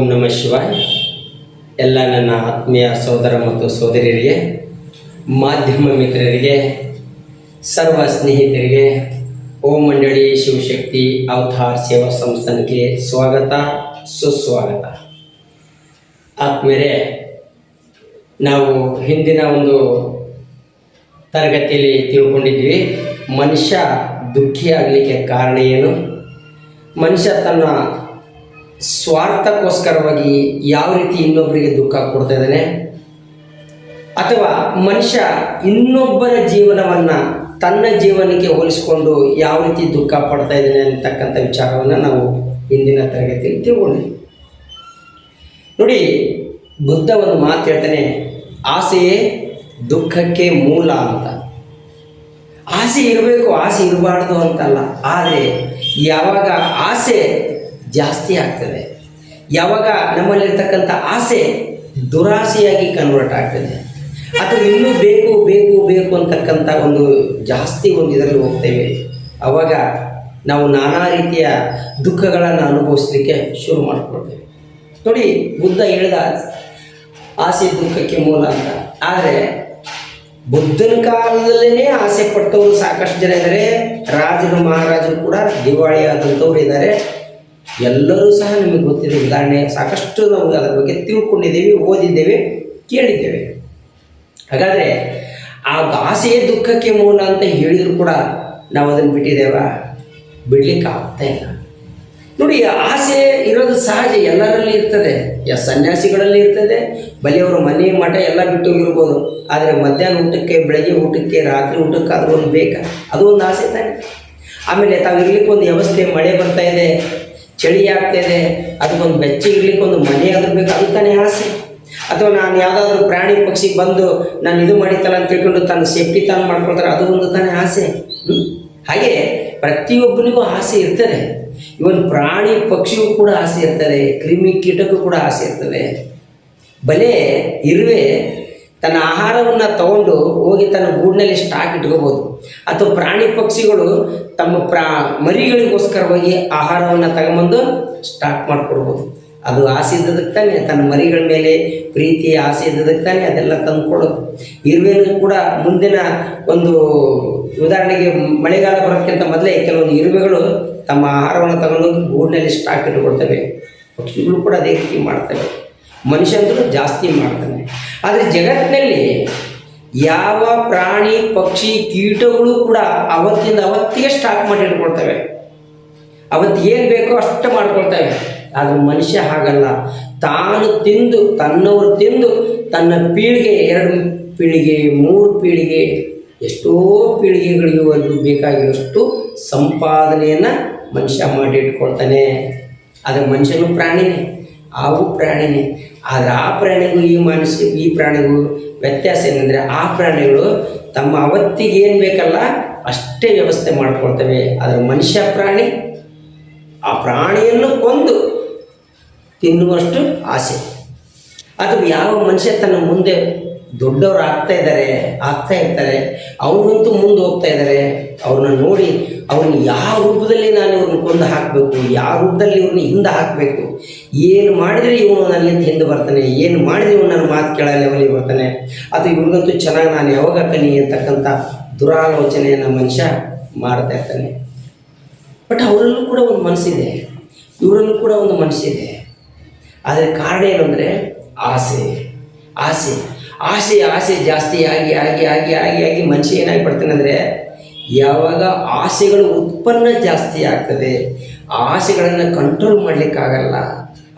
ಓಂ ನಮ ಶಿವಾಯ್. ಎಲ್ಲ ನನ್ನ ಆತ್ಮೀಯ ಸಹೋದರ ಮತ್ತು ಸಹೋದರಿಯರಿಗೆ ಮಾಧ್ಯಮ ಮಿತ್ರರಿಗೆ, ಸರ್ವ ಸ್ನೇಹಿತರಿಗೆ, ಓಂ ಮಂಡಳಿ ಶಿವಶಕ್ತಿ ಅವತಾರ್ ಸೇವಾ ಸಂಸ್ಥಾನಕ್ಕೆ ಸ್ವಾಗತ, ಸುಸ್ವಾಗತ. ಆತ್ಮೀಯರೇ, ನಾವು ಹಿಂದಿನ ಒಂದು ತರಗತಿಯಲ್ಲಿ ತಿಳ್ಕೊಂಡಿದ್ವಿ ಮನುಷ್ಯ ದುಃಖಿ ಆಗಲಿಕ್ಕೆ ಕಾರಣ ಏನು? ಮನುಷ್ಯ ತನ್ನ ಸ್ವಾರ್ಥಕ್ಕೋಸ್ಕರವಾಗಿ ಯಾವ ರೀತಿ ಇನ್ನೊಬ್ಬರಿಗೆ ದುಃಖ ಕೊಡ್ತಾ ಇದ್ದಾನೆ? ಅಥವಾ ಮನುಷ್ಯ ಇನ್ನೊಬ್ಬರ ಜೀವನವನ್ನು ತನ್ನ ಜೀವನಕ್ಕೆ ಹೋಲಿಸಿಕೊಂಡು ಯಾವ ರೀತಿ ದುಃಖ ಪಡ್ತಾ ಇದ್ದಾನೆ ಅಂತಕ್ಕಂಥ ವಿಚಾರವನ್ನು ನಾವು ಇಂದಿನ ತರಗತಿಯಲ್ಲಿ ತಿಳ್ಕೊಂಡ್ವಿ. ನೋಡಿ, ಬುದ್ಧ ಒಂದು ಮಾತು ಹೇಳ್ತಾನೆ ಆಸೆಯೇ ದುಃಖಕ್ಕೆ ಮೂಲ ಅಂತ. ಆಸೆ ಇರಬೇಕು, ಆಸೆ ಇರಬಾರ್ದು ಅಂತಲ್ಲ. ಆದರೆ ಯಾವಾಗ ಆಸೆ ಜಾಸ್ತಿ ಆಗ್ತದೆ. ಯಾವಾಗ ನಮ್ಮಲ್ಲಿರ್ತಕ್ಕಂಥ ಆಸೆ ದುರಾಸೆಯಾಗಿ ಕನ್ವರ್ಟ್ ಆಗ್ತದೆ. ಅಥವಾ ಇನ್ನೂ ಬೇಕು ಬೇಕು ಬೇಕು ಅಂತಕ್ಕಂಥ ಒಂದು ಜಾಸ್ತಿ ಒಂದು ಇದರಲ್ಲಿ ಹೋಗ್ತೇವೆ. ಆವಾಗ ನಾವು ನಾನಾ ರೀತಿಯ ದುಃಖಗಳನ್ನು ಅನುಭವಿಸಲಿಕ್ಕೆ ಶುರು ಮಾಡಿಕೊಳ್ತೇವೆ. ನೋಡಿ, ಬುದ್ಧ ಹೇಳಿದ ಆಸೆ ದುಃಖಕ್ಕೆ ಮೂಲ ಅಂತ. ಆದರೆ, ಬುದ್ಧನ ಕಾಲದಲ್ಲೇ ಆಸೆ ಪಟ್ಟವರು ಸಾಕಷ್ಟು ಜನ ಇದ್ದಾರೆ ರಾಜರು, ಮಹಾರಾಜರು ಕೂಡ ದಿವಾಳಿ ಆದಂಥವ್ರು ಇದ್ದಾರೆ ಎಲ್ಲರೂ ಸಹ ನಿಮಗೆ ಗೊತ್ತಿದೆ. ಉದಾಹರಣೆ, ಸಾಕಷ್ಟು ನಾವು ಅದರ ಬಗ್ಗೆ ತಿಳ್ಕೊಂಡಿದ್ದೇವೆ, ಓದಿದ್ದೇವೆ, ಕೇಳಿದ್ದೇವೆ. ಹಾಗಾದರೆ ಆ ಆಸೆಯೇ ದುಃಖಕ್ಕೆ ಮೂಲ ಅಂತ ಹೇಳಿದ್ರು ಕೂಡ ನಾವು ಅದನ್ನು ಬಿಟ್ಟಿದ್ದೇವ? ಬಿಡ್ಲಿಕ್ಕೆ ಆಗ್ತಾ ಇಲ್ಲ. ನೋಡಿ ಆಸೆ ಇರೋದು ಸಹಜ, ಎಲ್ಲರಲ್ಲಿ ಇರ್ತದೆ. ಸನ್ಯಾಸಿಗಳಲ್ಲಿ ಇರ್ತದೆ, ಬಲಿಯವರು ಮನೆ ಮಠ ಎಲ್ಲ ಬಿಟ್ಟು ಹೋಗಿರ್ಬೋದು. ಆದರೆ ಮಧ್ಯಾಹ್ನ ಊಟಕ್ಕೆ, ಬೆಳಗ್ಗೆ ಊಟಕ್ಕೆ, ರಾತ್ರಿ ಊಟಕ್ಕೆ ಅದು ಒಂದು ಬೇಕಾ? ಅದು ಒಂದು ಆಸೆ ತಾನೆ. ಆಮೇಲೆ ತಾವು ಇರ್ಲಿಕ್ಕೆ ಒಂದು ವ್ಯವಸ್ಥೆ, ಮಳೆ ಬರ್ತಾ ಇದೆ. ಚಳಿ ಆಗ್ತಾ ಇದೆ ಅದಕ್ಕೊಂದು ಬೆಚ್ಚಗಿರ್ಲಿಕ್ಕೆ ಒಂದು ಮನೆ ಆದ್ರೂ ಬೇಕು, ಅದು ತಾನೇ ಆಸೆ. ಅಥವಾ ನಾನು ಯಾವುದಾದ್ರೂ ಪ್ರಾಣಿ ಪಕ್ಷಿ ಬಂದು ನಾನು ಇದು ಮಾಡಿತ್ತಲ್ಲ ಅಂತ ತಿಳ್ಕೊಂಡು ತನ್ನ ಸೇಫ್ಟಿ ತಾನು ಮಾಡ್ಕೊಳ್ತಾರೆ, ಅದು ಒಂದು ತಾನೇ ಆಸೆ. ಹಾಗೆ ಪ್ರತಿಯೊಬ್ಬನಿಗೂ ಆಸೆ ಇರ್ತದೆ. ಇವನ್ ಪ್ರಾಣಿ ಪಕ್ಷಿಗೂ ಕೂಡ ಆಸೆ ಇರ್ತದೆ, ಕ್ರಿಮಿ ಕೀಟಕ್ಕೂ ಕೂಡ ಆಸೆ ಇರ್ತದೆ. ಬಲೆ ಇರುವೆ ತನ್ನ ಆಹಾರವನ್ನು ತಗೊಂಡು ಹೋಗಿ ತನ್ನ ಗೂಡಿನಲ್ಲಿ ಸ್ಟಾಕ್ ಇಟ್ಕೋಬೋದು. ಅಥವಾ ಪ್ರಾಣಿ ಪಕ್ಷಿಗಳು ತಮ್ಮ ಪ್ರಾ, ಮರಿಗಳಿಗೋಸ್ಕರವಾಗಿ ಆಹಾರವನ್ನು ತಗೊಂಬಂದು ಸ್ಟಾಕ್ ಮಾಡಿಕೊಡ್ಬೋದು. ಅದು ಆಸೆ ಇದ್ದದಕ್ಕೆ ತಾನೆ, ತನ್ನ ಮರಿಗಳ ಮೇಲೆ ಪ್ರೀತಿ ಆಸೆ ಇದ್ದದಕ್ಕೆ ತಾನೆ ಅದೆಲ್ಲ ತಂದುಕೊಡೋದು ಇರುವೆನೂ ಕೂಡ ಮುಂದಿನ ಒಂದು ಉದಾಹರಣೆಗೆ ಮಳೆಗಾಲ ಬರೋದಕ್ಕಿಂತ ಮೊದಲೇ ಕೆಲವೊಂದು ಇರುವೆಗಳು ತಮ್ಮ ಆಹಾರವನ್ನು ತಗೊಂಡೋಗಿ ಗೂಡಿನಲ್ಲಿ ಸ್ಟಾಕ್ ಇಟ್ಕೊಳ್ತವೆ. ಪಕ್ಷಿಗಳು ಕೂಡ ಅದೇ ರೀತಿ ಮಾಡ್ತವೆ. ಮನುಷ್ಯಂದ್ರು ಜಾಸ್ತಿ ಮಾಡ್ತಾನೆ ಆದರೆ ಜಗತ್ತಿನಲ್ಲಿ ಯಾವ ಪ್ರಾಣಿ, ಪಕ್ಷಿ, ಕೀಟಗಳು ಕೂಡ ಅವತ್ತಿಂದ ಅವತ್ತಿಗೆ ಸ್ಟಾಕ್ ಮಾಡಿ ಇಟ್ಕೊಳ್ತವೆ ಅವತ್ತು ಏನು ಬೇಕೋ ಅಷ್ಟು ಮಾಡ್ಕೊಳ್ತವೆ. ಆದರೆ ಮನುಷ್ಯ ಹಾಗಲ್ಲ. ತಾನು ತಿಂದು, ತನ್ನವರು ತಿಂದು, ತನ್ನ ಪೀಳಿಗೆ ಎರಡು ಪೀಳಿಗೆ, ಮೂರು ಪೀಳಿಗೆ, ಎಷ್ಟೋ ಪೀಳಿಗೆಗಳಿಗೂ ಬೇಕಾಗಿರೋಷ್ಟು ಸಂಪಾದನೆಯನ್ನು ಮನುಷ್ಯ ಮಾಡಿ ಇಟ್ಕೊಳ್ತಾನೆ ಆದರೆ ಮನುಷ್ಯನು ಪ್ರಾಣಿನೇ. ಆವು ಪ್ರಾಣಿನೇ. ಆದರೆ ಆ ಪ್ರಾಣಿಗೂ ಈ ಮನುಷ್ಯ ಈ ಪ್ರಾಣಿಗೂ ವ್ಯತ್ಯಾಸ ಏನಂದರೆ ಆ ಪ್ರಾಣಿಗಳು ತಮ್ಮ ಅವತ್ತಿಗೆ ಏನು ಬೇಕಲ್ಲ, ಅಷ್ಟೇ ವ್ಯವಸ್ಥೆ ಮಾಡ್ಕೊಳ್ತವೆ. ಆದರೆ ಮನುಷ್ಯ ಪ್ರಾಣಿ, ಆ ಪ್ರಾಣಿಯನ್ನು ಕೊಂದು ತಿನ್ನುವಷ್ಟು ಆಸೆ. ಅದು ಯಾವ ಮನುಷ್ಯ ತನ್ನ ಮುಂದೆ ದೊಡ್ಡವರು ಆಗ್ತಾ ಇದ್ದಾರೆ, ಆಗ್ತಾ ಇರ್ತಾರೆ, ಅವ್ರಂತೂ ಮುಂದೆ ಹೋಗ್ತಾ ಇದ್ದಾರೆ, ಅವ್ರನ್ನ ನೋಡಿ ಅವ್ರನ್ನ ಯಾವ ರೂಪದಲ್ಲಿ ನಾನು ಇವ್ರನ್ನ ಕೊಂದು ಹಾಕಬೇಕು, ಯಾವ ರೂಪದಲ್ಲಿ ಇವ್ರನ್ನ ಹಿಂದೆ ಹಾಕಬೇಕು, ಏನು ಮಾಡಿದರೆ ಇವನು ನನ್ನಿಂದ ಹಿಂದೆ ಬರ್ತಾನೆ, ಏನು ಮಾಡಿದ್ರೆ ಇವನು ನನ್ನ ಮಾತು ಕೇಳೋ ಲೆವೆಲಿಗೆ ಬರ್ತಾನೆ. ಅದು ಇವ್ರಿಗಂತೂ ಚೆನ್ನಾಗಿ ನಾನು ಯಾವಾಗ ಕಲಿ ಅಂತಕ್ಕಂಥ ದುರಾಲೋಚನೆಯನ್ನು ಮನುಷ್ಯ ಮಾಡ್ತಾ ಇರ್ತಾನೆ. ಬಟ್ ಅವರಲ್ಲೂ ಕೂಡ ಒಂದು ಮನಸ್ಸಿದೆ, ಇವರಲ್ಲೂ ಕೂಡ ಒಂದು ಮನಸ್ಸಿದೆ. ಆದರೆ ಕಾರಣ ಏನಂದರೆ ಆಸೆ ಆಸೆ. ಆಸೆ ಆಸೆ ಜಾಸ್ತಿ ಆಗಿ ಆಗಿ ಆಗಿ ಆಗಿ ಆಗಿ ಮನುಷ್ಯ ಏನಾಗಿ ಪಡ್ತಾನೆ ಅಂದರೆ ಯಾವಾಗ ಆಸೆಗಳು ಉತ್ಪನ್ನ ಜಾಸ್ತಿ ಆಗ್ತದೆ ಆಸೆಗಳನ್ನು ಕಂಟ್ರೋಲ್ ಮಾಡಲಿಕ್ಕಾಗಲ್ಲ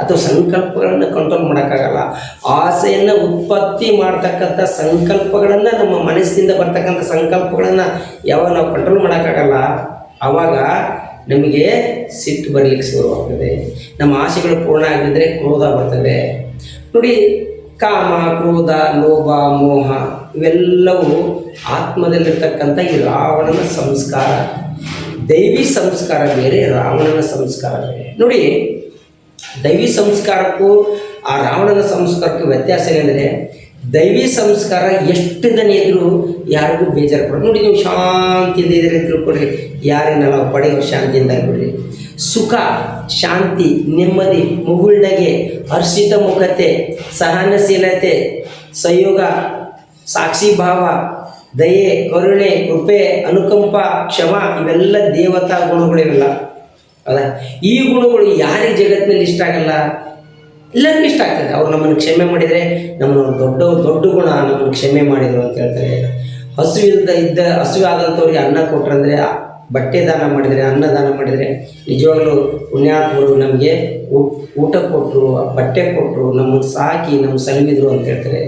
ಅಥವಾ ಸಂಕಲ್ಪಗಳನ್ನು ಕಂಟ್ರೋಲ್ ಮಾಡೋಕ್ಕಾಗಲ್ಲ, ಆಸೆಯನ್ನು ಉತ್ಪತ್ತಿ ಮಾಡ್ತಕ್ಕಂಥ ಸಂಕಲ್ಪಗಳನ್ನು ನಮ್ಮ ಮನಸ್ಸಿಂದ ಬರ್ತಕ್ಕಂಥ ಸಂಕಲ್ಪಗಳನ್ನು ಯಾವಾಗ ನಾವು ಕಂಟ್ರೋಲ್ ಮಾಡೋಕ್ಕಾಗಲ್ಲ ಆವಾಗ ನಮಗೆ ಸಿಟ್ಟು ಬರಲಿಕ್ಕೆ ಶುರುವಾಗ್ತದೆ. ನಮ್ಮ ಆಸೆಗಳು ಪೂರ್ಣ ಆಗಿದ್ದರೆ ಕ್ರೋಧ ಬರ್ತದೆ. ನೋಡಿ ಕಾಮ ಕ್ರೋಧ ಲೋಭ, ಮೋಹ, ಇವೆಲ್ಲವೂ ಆತ್ಮದಲ್ಲಿರ್ತಕ್ಕಂಥ ಈ ರಾವಣನ ಸಂಸ್ಕಾರ. ದೈವಿ ಸಂಸ್ಕಾರ ಬೇರೆ, ರಾವಣನ ಸಂಸ್ಕಾರ ಬೇರೆ. ನೋಡಿ, ದೈವಿ ಸಂಸ್ಕಾರಕ್ಕೂ ಆ ರಾವಣನ ಸಂಸ್ಕಾರಕ್ಕೂ ವ್ಯತ್ಯಾಸ ಏನಂದರೆ, ದೈವಿ ಸಂಸ್ಕಾರ ಎಷ್ಟು ದನ ಇದ್ರೂ ಯಾರಿಗೂ ಬೇಜಾರು ಕೊಡೋದು ನೋಡಿ, ನೀವು ಶಾಂತಿಯಿಂದ ಇದ್ರೆ ತಿಳ್ಕೊಡ್ರಿ ಯಾರನ್ನ ನಾವು ಪಡೆಯೋ ಶಾಂತಿಯಿಂದ ಬಿಡ್ರಿ ಸುಖ, ಶಾಂತಿ, ನೆಮ್ಮದಿ, ಮುಗುಳ್ನಗೆ, ಹರ್ಷಿತ ಮುಖತೆ, ಸಹನಶೀಲತೆ, ಸಂಯೋಗ ಸಾಕ್ಷಿ ಭಾವ ದಯೆ, ಕರುಣೆ, ಕೃಪೆ, ಅನುಕಂಪ, ಕ್ಷಮ, ಇವೆಲ್ಲ ದೇವತಾ ಗುಣಗಳಿವೆಲ್ಲ. ಅಲ್ಲ, ಈ ಗುಣಗಳು ಯಾರಿಗೆ ಜಗತ್ತಿನಲ್ಲಿ ಇಷ್ಟ ಆಗಲ್ಲ? ಎಲ್ಲರಿಗೂ ಇಷ್ಟ ಆಗ್ತದೆ. ಅವ್ರು ನಮ್ಮನ್ನು ಕ್ಷಮೆ ಮಾಡಿದರೆ ನಮ್ಮನ್ನು ದೊಡ್ಡ ದೊಡ್ಡ ಗುಣ ನಮ್ಮನ್ನು ಕ್ಷಮೆ ಮಾಡಿದರು ಅಂತ ಹೇಳ್ತಾರೆ. ಹಸುವಿಲ್ದ ಇದ್ದ ಹಸುವಾದಂಥವ್ರಿಗೆ ಅನ್ನ ಕೊಟ್ರಂದ್ರೆ ಬಟ್ಟೆ ದಾನ ಮಾಡಿದರೆ ಅನ್ನ ದಾನ ಮಾಡಿದರೆ ನಿಜವಾಗ್ಲೂ ಪುಣ್ಯಾತ್ಮರು ನಮಗೆ ಊಟ ಕೊಟ್ಟರು ಬಟ್ಟೆ ಕೊಟ್ಟರು ನಮ್ಮನ್ನು ಸಾಕಿ, ನಮ್ಮ ಸಲುಹಿದ್ರು ಅಂತ ಹೇಳ್ತಾರೆ.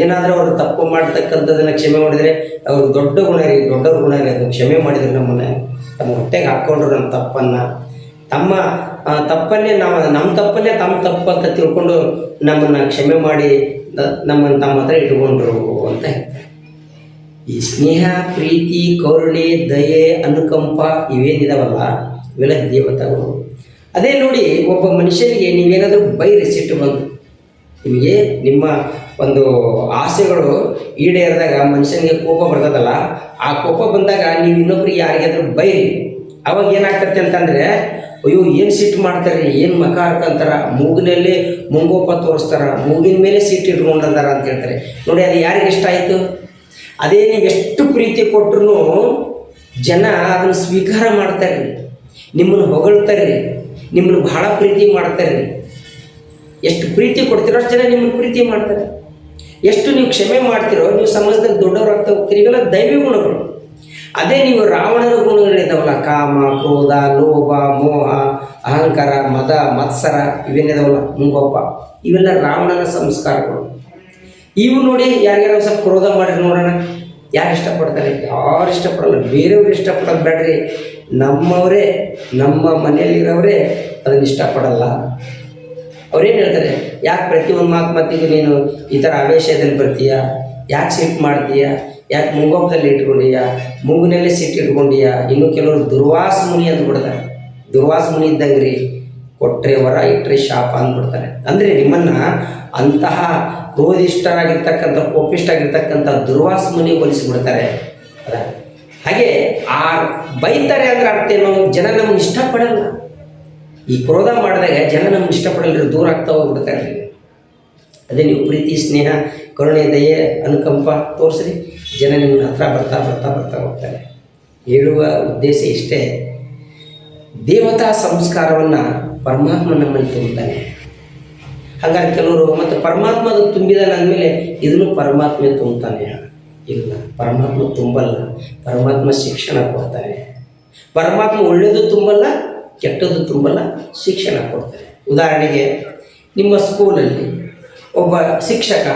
ಏನಾದರೂ ಅವರು ತಪ್ಪು ಮಾಡ್ತಕ್ಕಂಥದ್ದನ್ನು ಕ್ಷಮೆ ಮಾಡಿದರೆ, ಅವರು ದೊಡ್ಡ ಗುಣ ರೀ ದೊಡ್ಡವ್ರ ಗುಣ ರೀ ಅದು ಕ್ಷಮೆ ಮಾಡಿದರೆ ನಮ್ಮನ್ನು, ತಮ್ಮ ಹೊಟ್ಟೆಗೆ ಹಾಕ್ಕೊಂಡ್ರು ನಮ್ಮ ತಪ್ಪನ್ನು. ತಮ್ಮ ತಪ್ಪನ್ನೇ ನಾವು, ನಮ್ಮ ತಪ್ಪನ್ನೇ ತಮ್ಮ ತಪ್ಪು ಅಂತ ತಿಳ್ಕೊಂಡು ನಮ್ಮನ್ನು ಕ್ಷಮೆ ಮಾಡಿ ನಮ್ಮನ್ನು ತಮ್ಮ ಹತ್ರ ಇಟ್ಕೊಂಡ್ರು ಅಂತ ಹೇಳ್ತಾರೆ. ಈ ಸ್ನೇಹ, ಪ್ರೀತಿ, ಕರುಣೆ, ದಯೆ, ಅನುಕಂಪ ಇವೇನಿದಾವಲ್ಲ ಇವೆಲ್ಲ ದೇವತಾಗಳು. ಅದೇ ನೋಡಿ, ಒಬ್ಬ ಮನುಷ್ಯನಿಗೆ ನೀವೇನಾದರೂ ಬೈರಿ ಸಿಟ್ಟು ಬಂತು ನಿಮಗೆ ನಿಮ್ಮ ಒಂದು ಆಸೆಗಳು ಈಡೇರಿದಾಗ ಮನುಷ್ಯನಿಗೆ ಕೋಪ ಬರ್ತದಲ್ಲ, ಆ ಕೋಪ ಬಂದಾಗ ನೀವು ಇನ್ನೊಬ್ರಿಗೆ ಯಾರಿಗಾದ್ರೂ ಬೈರಿ. ಅವಾಗ ಏನಾಗ್ತೈತೆ ಅಂತಂದರೆ, ಅಯ್ಯೋ, ಏನು ಸಿಟ್ಟು ಮಾಡ್ತಾರೆ, ಏನು ಮಖ ಹಾಡ್ಕೊಂತಾರ, ಮೂಗಿನಲ್ಲಿ ಮುಂಗೋಪ ತೋರಿಸ್ತಾರ, ಮೂಗಿನ ಮೇಲೆ ಸಿಟ್ಟು ಇಟ್ಕೊಂಡಂತಾರ ಅಂತ ಹೇಳ್ತಾರೆ. ನೋಡಿ, ಅದು ಯಾರಿಗೆ ಇಷ್ಟ ಆಯಿತು? ಅದೇ ನೀವು ಎಷ್ಟು ಪ್ರೀತಿ ಕೊಟ್ಟರು ಜನ ಅದನ್ನು ಸ್ವೀಕಾರ ಮಾಡ್ತಾರೆ ರೀ. ನಿಮ್ಮನ್ನು ಹೊಗಳ್ತಾರೆ ರೀ. ನಿಮ್ಮನ್ನು ಬಹಳ ಪ್ರೀತಿ ಮಾಡ್ತಾರೆ ರೀ. ಎಷ್ಟು ಪ್ರೀತಿ ಕೊಡ್ತೀರೋ ಅಷ್ಟು ಜನ ನಿಮ್ಮನ್ನು ಪ್ರೀತಿ ಮಾಡ್ತಾರೆ. ಎಷ್ಟು ನೀವು ಕ್ಷಮೆ ಮಾಡ್ತಿರೋ, ನೀವು ಸಮಾಜದಲ್ಲಿ ದೊಡ್ಡವರಾಗ್ತಾ ಹೋಗ್ತೀರಿ, ಇವೆಲ್ಲ ದೈವಿ ಗುಣಗಳು. ಅದೇ ನೀವು ರಾವಣನ ಗುಣಗಳಿದ್ದಾವಲ್ಲ ಕಾಮ, ಕ್ರೋಧ, ಲೋಭ, ಮೋಹ, ಅಹಂಕಾರ, ಮದ, ಮತ್ಸರ, ಇವೇನಿದಾವಲ್ಲ, ಮುಂಗೋಪ, ಇವೆಲ್ಲ ರಾವಣನ ಸಂಸ್ಕಾರಗಳು. ಇವು ನೋಡಿ ಯಾರಿಗಾರ ಒಂದ್ ಸ್ವಲ್ಪ ಕ್ರೋಧ ಮಾಡಿರಿ ನೋಡೋಣ. ಯಾರು ಇಷ್ಟಪಡ್ತಾರೆ? ಯಾರು ಇಷ್ಟಪಡಲ್ಲ. ಬೇರೆಯವ್ರು ಇಷ್ಟಪಡೋದು ಬೇಡ್ರಿ. ನಮ್ಮವರೇ, ನಮ್ಮ ಮನೆಯಲ್ಲಿರೋರೇ ಅದನ್ನು ಇಷ್ಟಪಡಲ್ಲ. ಅವ್ರೇನು ಹೇಳ್ತಾರೆ? ಯಾಕೆ ಪ್ರತಿಯೊಂದು ಮಾತು ಮಾತಿಗೂ ನೀನು ಈ ಥರ ಆವೇಶದಲ್ಲಿ ಬರ್ತೀಯ? ಯಾಕೆ ಸಿಟ್ಟು ಮಾಡ್ತೀಯ? ಯಾಕೆ ಮುಂಗೋಪದಲ್ಲಿ ಇಟ್ಕೊಂಡೀಯ? ಮೂಗಿನಲ್ಲೇ ಸಿಟ್ಟು ಇಟ್ಕೊಂಡೀಯ? ಇನ್ನು ಕೆಲವರು ದುರ್ವಾಸ ಮುನಿ ಅಂದ್ಬಿಡ್ತಾರೆ ದುರ್ವಾಸ ಮುನಿ ಇದ್ದಂಗ್ರಿ ರೀ ಕೊಟ್ಟರೆ ವರ ಇಟ್ಟರೆ ಶಾಪ ಅಂದ್ಬಿಡ್ತಾರೆ. ಅಂದರೆ ನಿಮ್ಮನ್ನು ಅಂತಹ ಕ್ರೋಧಿಷ್ಠರಾಗಿರ್ತಕ್ಕಂಥ ಕೋಪಿಷ್ಠರಾಗಿರ್ತಕ್ಕಂಥ ದುರ್ವಾಸ ಮುನಿ ಹೋಲಿಸಿಬಿಡ್ತಾರೆ ಅದ? ಹಾಗೆ ಆ ಬೈತಾರೆ ಅಂದ್ರೆ ಅರ್ಥ ಏನು? ಜನ ನಮ್ಗೆ ಇಷ್ಟಪಡಲ್ಲ. ಈ ಕ್ರೋಧ ಮಾಡಿದಾಗ ಜನ ನಮ್ಗೆ ಇಷ್ಟಪಡಲ್ಲ ದೂರ ಆಗ್ತಾ ಹೋಗ್ಬಿಡ್ತಾರೆ. ಅದೇ ನೀವು ಪ್ರೀತಿ, ಸ್ನೇಹ, ಕರುಣೆ, ದಯೆ, ಅನುಕಂಪ ತೋರಿಸ್ರಿ. ಜನ ನಿಮ್ಮ ಹತ್ರ ಬರ್ತಾ ಬರ್ತಾ ಬರ್ತಾ ಹೋಗ್ತಾರೆ. ಹೇಳುವ ಉದ್ದೇಶ ಇಷ್ಟೇ. ದೇವತಾ ಸಂಸ್ಕಾರವನ್ನು ಪರಮಾತ್ಮ ನಮ್ಮಲ್ಲಿ ತುಂಬುತ್ತಾನೆ ಹಾಗಾಗಿ ಕೆಲವರು ಮತ್ತು ಪರಮಾತ್ಮ ಅದು ತುಂಬಿದಾನೆ ಅಂದಮೇಲೆ ಇದನ್ನು ಪರಮಾತ್ಮೆ ತುಂಬುತ್ತಾನೆ. ಇಲ್ಲ, ಪರಮಾತ್ಮ ತುಂಬಲ್ಲ. ಪರಮಾತ್ಮ ಶಿಕ್ಷಣ ಕೊಡ್ತಾನೆ. ಪರಮಾತ್ಮ ಒಳ್ಳೆಯದು ತುಂಬಲ್ಲ, ಕೆಟ್ಟದ್ದು ತುಂಬಲ್ಲ, ಶಿಕ್ಷಣ ಕೊಡ್ತಾರೆ ಉದಾಹರಣೆಗೆ ನಿಮ್ಮ ಸ್ಕೂಲಲ್ಲಿ ಒಬ್ಬ ಶಿಕ್ಷಕ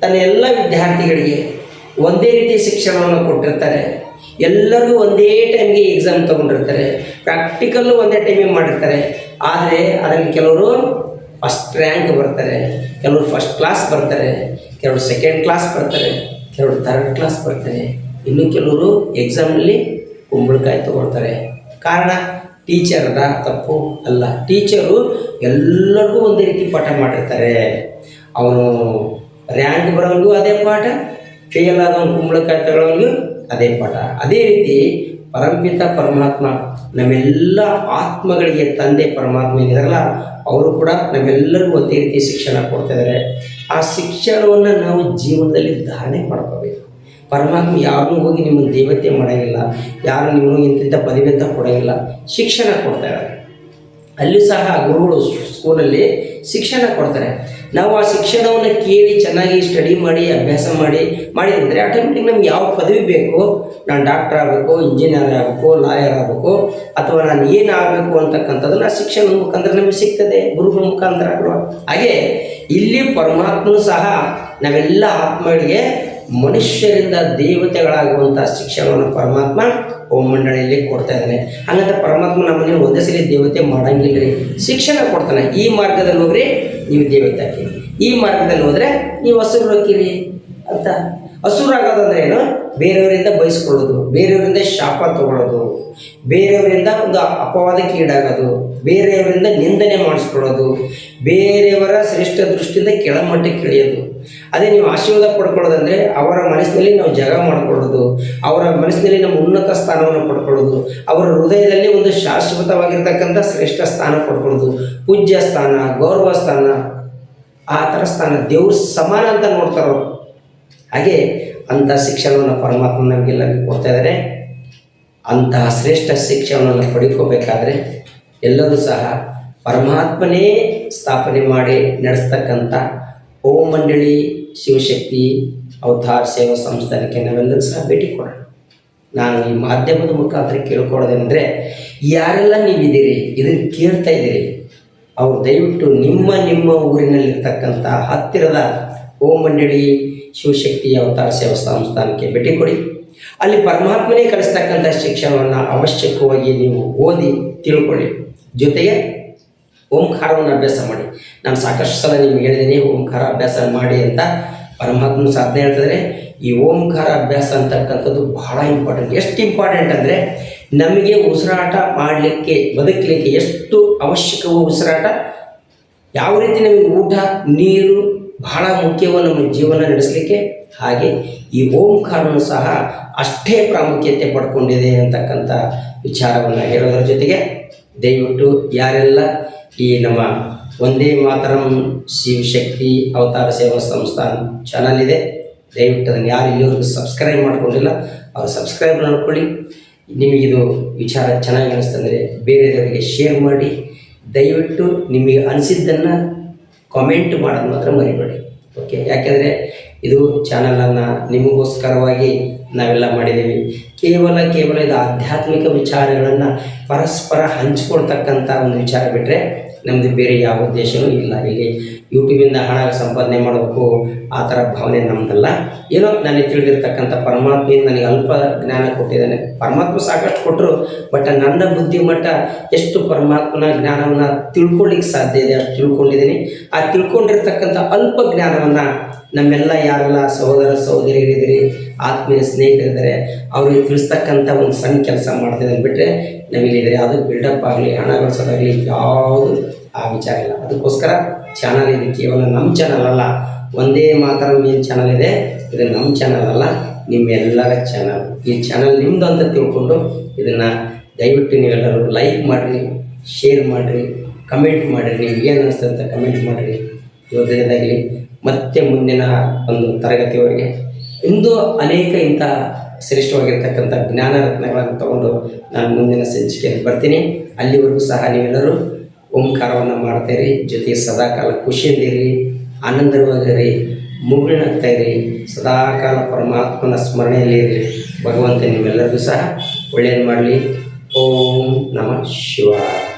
ತನ್ನ ಎಲ್ಲ ವಿದ್ಯಾರ್ಥಿಗಳಿಗೆ ಒಂದೇ ರೀತಿ ಶಿಕ್ಷಣವನ್ನು ಕೊಟ್ಟಿರ್ತಾರೆ. ಎಲ್ಲರಿಗೂ ಒಂದೇ ಟೈಮ್ಗೆ ಎಕ್ಸಾಮ್ ತಗೊಂಡಿರ್ತಾರೆ. ಪ್ರಾಕ್ಟಿಕಲ್ಲು ಒಂದೇ ಟೈಮಿಗೆ ಮಾಡಿರ್ತಾರೆ. ಆದರೆ ಅದರಲ್ಲಿ ಕೆಲವರು ಫಸ್ಟ್ ರ್ಯಾಂಕ್ ಬರ್ತಾರೆ, ಕೆಲವರು ಫಸ್ಟ್ ಕ್ಲಾಸ್ ಬರ್ತಾರೆ, ಕೆಲವರು ಸೆಕೆಂಡ್ ಕ್ಲಾಸ್ ಬರ್ತಾರೆ, ಕೆಲವರು ಥರ್ಡ್ ಕ್ಲಾಸ್ ಬರ್ತಾರೆ. ಇನ್ನು ಕೆಲವರು ಎಕ್ಸಾಮಲ್ಲಿ ಕುಂಬಳಕಾಯಿ ತೊಗೊಳ್ತಾರೆ. ಕಾರಣ ಟೀಚರ್ನ ತಪ್ಪು ಅಲ್ಲ. ಟೀಚರು ಎಲ್ಲರಿಗೂ ಒಂದೇ ರೀತಿ ಪಾಠ ಮಾಡಿರ್ತಾರೆ. ಅವನು ರ್ಯಾಂಕ್ ಬರೋನಿಗೂ ಅದೇ ಪಾಠ ಫೇಲ್ ಆದವನು ಕುಂಬಳಕಾಯಿ ತಗೊಳ್ಳೋನಿಗೂ ಅದೇ ಪಾಠ. ಅದೇ ರೀತಿ ಪರಮಪಿತ ಪರಮಾತ್ಮ ನಮ್ಮೆಲ್ಲ ಆತ್ಮಗಳಿಗೆ ತಂದೆ ಪರಮಾತ್ಮ ಏನಿದಾರಲ್ಲ, ಅವರು ಕೂಡ ನಮ್ಮೆಲ್ಲರಿಗೂ ಒಂದೇ ರೀತಿ ಶಿಕ್ಷಣ ಕೊಡ್ತಾ ಇದ್ದಾರೆ ಆ ಶಿಕ್ಷಣವನ್ನು ನಾವು ಜೀವನದಲ್ಲಿ ಧಾರಣೆ ಮಾಡ್ಕೋಬೇಕು. ಪರಮಾತ್ಮ ಯಾರನ್ನೂ ಹೋಗಿ ನಿಮ್ಮನ್ನು ದೇವತೆ ಮಾಡೋಂಗಿಲ್ಲ, ಯಾರು ನಿಮ್ಮನ್ನು ಇಂತಿಂಥ ಪದವಿ ಅಂತ ಕೊಡೋಂಗಿಲ್ಲ, ಶಿಕ್ಷಣ ಕೊಡ್ತಾ ಇದ್ದಾರೆ ಅಲ್ಲಿ ಸಹ ಗುರುಗಳು ಸ್ಕೂಲಲ್ಲಿ ಶಿಕ್ಷಣ ಕೊಡ್ತಾರೆ. ನಾವು ಆ ಶಿಕ್ಷಣವನ್ನು ಕೇಳಿ ಚೆನ್ನಾಗಿ ಸ್ಟಡಿ ಮಾಡಿ, ಅಭ್ಯಾಸ ಮಾಡಿ, ಮಾಡಿದ್ರೆ ಆಟೋಮೆಟಿಕ್ ನಮ್ಗೆ ಯಾವ ಪದವಿ ಬೇಕು, ನಾನು ಡಾಕ್ಟರ್ ಆಗಬೇಕು ಇಂಜಿನಿಯರ್ ಆಗಬೇಕು ಲಾಯರ್ ಆಗಬೇಕು, ಅಥವಾ ನಾನು ಏನು ಆಗಬೇಕು ಅಂತಕ್ಕಂಥದ್ದನ್ನು ಶಿಕ್ಷಣ ಮುಖಾಂತರ ನಮಗೆ ಸಿಗ್ತದೆ, ಗುರುಗಳ ಮುಖಾಂತರ ಹಾಗೆ ಇಲ್ಲಿ ಪರಮಾತ್ಮನು ಸಹ ನಾವೆಲ್ಲ ಆತ್ಮಗಳಿಗೆ ಮನುಷ್ಯರಿಂದ ದೇವತೆಗಳಾಗುವಂಥ ಶಿಕ್ಷಣವನ್ನು ಪರಮಾತ್ಮ ಓಂ ಮಂಡಳಿಯಲ್ಲಿ ಕೊಡ್ತಾ ಇದ್ದಾನೆ. ಹಂಗಂತ ಪರಮಾತ್ಮ ನಮ್ಮನೆ ಒಂದೇ ದೇವತೆ ಮಾಡಂಗಿಲ್ಲ ರೀ ಶಿಕ್ಷಣ ಕೊಡ್ತಾನೆ. ಈ ಮಾರ್ಗದಲ್ಲಿ ಹೋಗ್ರಿ ನೀವು ದೇವತೆ ಹಾಕಿ ಈ ಮಾರ್ಗದಲ್ಲಿ ಹೋದರೆ ನೀವು ಹಸುರು ಹಾಕಿರಿ ಅಂತ. ಹಸುರಾಗೋದಂದ್ರೆ ಏನು? ಬೇರೆಯವರಿಂದ ಬಯಸ್ಕೊಳ್ಳೋದು, ಬೇರೆಯವರಿಂದ ಶಾಪ ತಗೊಳ್ಳೋದು, ಬೇರೆಯವರಿಂದ ಒಂದು ಅಪವಾದಕ್ಕೆ ಈಡಾಗೋದು. ಬೇರೆಯವರಿಂದ ನಿಂದನೆ ಮಾಡಿಸ್ಕೊಳ್ಳೋದು, ಬೇರೆಯವರ ಶ್ರೇಷ್ಠ ದೃಷ್ಟಿಯಿಂದ ಕೆಳಮಟ್ಟಕ್ಕೆ ಇಳಿಯೋದು ಅದೇ ನೀವು ಆಶೀರ್ವಾದ ಪಡ್ಕೊಳ್ಳೋದಂದ್ರೆ ಅವರ ಮನಸ್ಸಿನಲ್ಲಿ ನಾವು ಜಗ ಮಾಡ್ಕೊಳ್ಳೋದು, ಅವರ ಮನಸ್ಸಿನಲ್ಲಿ ನಮ್ಮ ಉನ್ನತ ಸ್ಥಾನವನ್ನು ಪಡ್ಕೊಳ್ಳೋದು, ಅವರ ಹೃದಯದಲ್ಲಿ ಒಂದು ಶಾಶ್ವತವಾಗಿರ್ತಕ್ಕಂಥ ಶ್ರೇಷ್ಠ ಸ್ಥಾನ ಪಡ್ಕೊಳ್ಳೋದು. ಪೂಜ್ಯ ಸ್ಥಾನ, ಗೌರವ ಸ್ಥಾನ, ಆ ಥರ ಸ್ಥಾನ ದೇವ್ರ ಸಮಾನ ಅಂತ ನೋಡ್ತಾರೆ? ಹಾಗೆ ಅಂಥ ಶಿಕ್ಷಣವನ್ನು ಪರಮಾತ್ಮ ನಮಗೆಲ್ಲ ಕೊಡ್ತಾ ಇದ್ದಾರೆ. ಅಂತಹ ಶ್ರೇಷ್ಠ ಶಿಕ್ಷಣವನ್ನು ಪಡ್ಕೋಬೇಕಾದ್ರೆ ಎಲ್ಲರೂ ಸಹ ಪರಮಾತ್ಮನೇ ಸ್ಥಾಪನೆ ಮಾಡಿ ನಡೆಸ್ತಕ್ಕಂಥ ಓಂ ಮಂಡಳಿ ಶಿವಶಕ್ತಿ ಅವತಾರ ಸೇವಾ ಸಂಸ್ಥಾನಕ್ಕೆ ನಾವೆಲ್ಲರೂ ಸಹ ಭೇಟಿ ಕೊಡೋಣ. ನಾನು ಈ ಮಾಧ್ಯಮದ ಮುಖಾಂತರ ಕೇಳ್ಕೊಳ್ಳೋದೇನೆಂದರೆ, ಯಾರೆಲ್ಲ ನೀವಿದ್ದೀರಿ, ಇದನ್ನು ಕೇಳ್ತಾ ಇದ್ದೀರಿ, ಅವರು ದಯವಿಟ್ಟು ನಿಮ್ಮ ನಿಮ್ಮ ಊರಿನಲ್ಲಿರ್ತಕ್ಕಂಥ ಹತ್ತಿರದ ಓಂ ಮಂಡಳಿ ಶಿವಶಕ್ತಿ ಅವತಾರ ಸೇವಾ ಸಂಸ್ಥಾನಕ್ಕೆ ಭೇಟಿ ಕೊಡಿ. ಅಲ್ಲಿ ಪರಮಾತ್ಮನೇ ಕಲಿಸ್ತಕ್ಕಂಥ ಶಿಕ್ಷಣವನ್ನು ಅವಶ್ಯಕವಾಗಿ ನೀವು ಓದಿ ತಿಳ್ಕೊಳ್ಳಿ. ಜೊತೆಗೆ ಓಂಕಾರವನ್ನು ಅಭ್ಯಾಸ ಮಾಡಿ. ನಾನು ಸಾಕಷ್ಟು ಸಲ ನಿಮ್ಗೆ ಹೇಳಿದ್ದೀನಿ ಓಂಕಾರ ಅಭ್ಯಾಸ ಮಾಡಿ ಅಂತ ಪರಮಾತ್ಮ ಸಾಧನೆ ಹೇಳ್ತಿದ್ರೆ. ಈ ಓಂಕಾರ ಅಭ್ಯಾಸ ಅಂತಕ್ಕಂಥದ್ದು ಬಹಳ ಇಂಪಾರ್ಟೆಂಟ್ ಎಷ್ಟು ಇಂಪಾರ್ಟೆಂಟ್ ಅಂದರೆ ನಮಗೆ ಉಸಿರಾಟ ಮಾಡಲಿಕ್ಕೆ, ಬದುಕಲಿಕ್ಕೆ ಎಷ್ಟು ಅವಶ್ಯಕವೋ ಉಸಿರಾಟ, ಯಾವ ರೀತಿ ನಮಗೆ ಊಟ, ನೀರು ಬಹಳ ಮುಖ್ಯವೋ ನಮ್ಮ ಜೀವನ ನಡೆಸಲಿಕ್ಕೆ, ಹಾಗೆ ಈ ಓಂಕಾರನು ಸಹ ಅಷ್ಟೇ ಪ್ರಾಮುಖ್ಯತೆ ಪಡ್ಕೊಂಡಿದೆ ಅಂತಕ್ಕಂಥ ವಿಚಾರವನ್ನು ಹೇಳೋದ್ರ ಜೊತೆಗೆ ದಯವಿಟ್ಟು ಯಾರೆಲ್ಲ ಈ ನಮ್ಮ ಒಂದೇ ಮಾತರಂ ಶಿವಶಕ್ತಿ ಅವತಾರ ಸೇವಾ ಸಂಸ್ಥಾನ ಚಾನಲ್ ಇದೆ, ದಯವಿಟ್ಟು ಅದನ್ನು ಯಾರು ಇಲ್ಲಿವರೆಗೂ ಸಬ್ಸ್ಕ್ರೈಬ್ ಮಾಡ್ಕೊಂಡಿಲ್ಲ, ಅವ್ರು ಸಬ್ಸ್ಕ್ರೈಬ್ ಮಾಡ್ಕೊಳ್ಳಿ. ನಿಮಗಿದು ವಿಚಾರ ಚೆನ್ನಾಗಿ ಅನಿಸ್ತಂದರೆ ಬೇರೆಯವರಿಗೆ ಶೇರ್ ಮಾಡಿ. ದಯವಿಟ್ಟು ನಿಮಗೆ ಅನಿಸಿದ್ದನ್ನು ಕಾಮೆಂಟ್ ಮಾಡೋದು ಮಾತ್ರ ಮರಿಬೇಡಿ. ಓಕೆ ಯಾಕೆಂದರೆ ಇದು ಚಾನಲನ್ನು ನಿಮಗೋಸ್ಕರವಾಗಿ ನಾವೆಲ್ಲ ಮಾಡಿದ್ದೀವಿ. ಕೇವಲ ಕೇವಲ ಇದು ಆಧ್ಯಾತ್ಮಿಕ ವಿಚಾರಗಳನ್ನು ಪರಸ್ಪರ ಹಂಚ್ಕೊಳ್ತಕ್ಕಂಥ ಒಂದು ವಿಚಾರ ಬಿಟ್ಟರೆ ನಮ್ಮದು ಬೇರೆ ಯಾವ ಉದ್ದೇಶವೂ ಇಲ್ಲ. ಇಲ್ಲಿ ಯೂಟ್ಯೂಬಿಂದ ಹಣ ಸಂಪಾದನೆ ಮಾಡಬೇಕು ಆ ಥರ ಭಾವನೆ ನಮ್ಮದಲ್ಲ ಏನೋ ನನಗೆ ತಿಳಿದಿರ್ತಕ್ಕಂಥ ಪರಮಾತ್ಮೆಯಿಂದ ನನಗೆ ಅಲ್ಪ ಜ್ಞಾನ ಕೊಟ್ಟಿದ್ದಾನೆ. ಪರಮಾತ್ಮ ಸಾಕಷ್ಟು ಕೊಟ್ಟರು ಬಟ್ ನನ್ನ ಬುದ್ಧಿಮಟ್ಟ ಎಷ್ಟು ಪರಮಾತ್ಮನ ಜ್ಞಾನವನ್ನು ತಿಳ್ಕೊಳ್ಳಿಕ್ಕೆ ಸಾಧ್ಯ ಇದೆ ಅಷ್ಟು ತಿಳ್ಕೊಂಡಿದ್ದೀನಿ. ಆ ತಿಳ್ಕೊಂಡಿರ್ತಕ್ಕಂಥ ಅಲ್ಪ ಜ್ಞಾನವನ್ನು ನಮ್ಮೆಲ್ಲ ಯಾರೆಲ್ಲ ಸಹೋದರ ಸಹೋದರಿಯರಿದ್ದೀರಿ ಆತ್ಮೀಯ ಸ್ನೇಹಿತರಿದ್ದಾರೆ, ಅವ್ರಿಗೆ ತಿಳಿಸ್ತಕ್ಕಂಥ ಒಂದು ಸಣ್ಣ ಕೆಲಸ ಮಾಡ್ತಿದ್ದಾರೆ ಬಿಟ್ಟರೆ ನಮಗಿದ್ರೆ ಅದು ಬಿಲ್ಡಪ್ ಆಗಲಿ, ಹಣ ಗಳಿಸೋದಾಗಲಿ ಯಾವುದು ಆ ವಿಚಾರ ಇಲ್ಲ. ಅದಕ್ಕೋಸ್ಕರ ಚಾನಲ್ ಇದು ಕೇವಲ ನಮ್ಮ ಚಾನಲ್ ಅಲ್ಲ, ಒಂದೇ ಮಾತ್ರ ಏನು ಚಾನಲ್ ಇದೆ. ಇದು ನಮ್ಮ ಚಾನಲ್ ಅಲ್ಲ, ನಿಮ್ಮೆಲ್ಲರ ಚಾನಲ್ ಈ ಚಾನಲ್ ನಿಮ್ಮದು ಅಂತ ತಿಳ್ಕೊಂಡು ಇದನ್ನು ದಯವಿಟ್ಟು ನೀವೆಲ್ಲರೂ ಲೈಕ್ ಮಾಡಿರಿ ಶೇರ್ ಮಾಡಿರಿ ಕಮೆಂಟ್ ಮಾಡಿರಿ. ನಿಮ್ಗೆ ಏನು ಅನಿಸ್ತಂತ ಕಮೆಂಟ್ ಮಾಡಿರಿ. ಯೋಧನದಾಗಲಿ ಮತ್ತೆ ಮುಂದಿನ ಒಂದು ತರಗತಿಯವರೆಗೆ ಇಂದು ಅನೇಕ ಇಂಥ ಶ್ರೇಷ್ಠವಾಗಿರ್ತಕ್ಕಂಥ ಜ್ಞಾನ ರತ್ನಗಳನ್ನು ತಗೊಂಡು ನಾನು ಮುಂದಿನ ಸಂಚಿಕೆಯಲ್ಲಿ ಬರ್ತೀನಿ. ಅಲ್ಲಿವರೆಗೂ ಸಹ ನೀವೆಲ್ಲರೂ ಓಂಕಾರವನ್ನು ಮಾಡ್ತೀರಿ ಜೊತೆಗೆ ಸದಾಕಾಲ ಖುಷಿಯಲ್ಲಿರಿ ಆನಂದವಾಗಿರಿ ಇರಿ ಸದಾಕಾಲ ಪರಮಾತ್ಮನ ಸ್ಮರಣೆಯಲ್ಲಿರಿ ಭಗವಂತ ನಿಮ್ಮೆಲ್ಲರಿಗೂ ಸಹ ಒಳ್ಳೆಯದು ಮಾಡಲಿ. ಓಂ ನಮಃ ಶಿವಾಯ.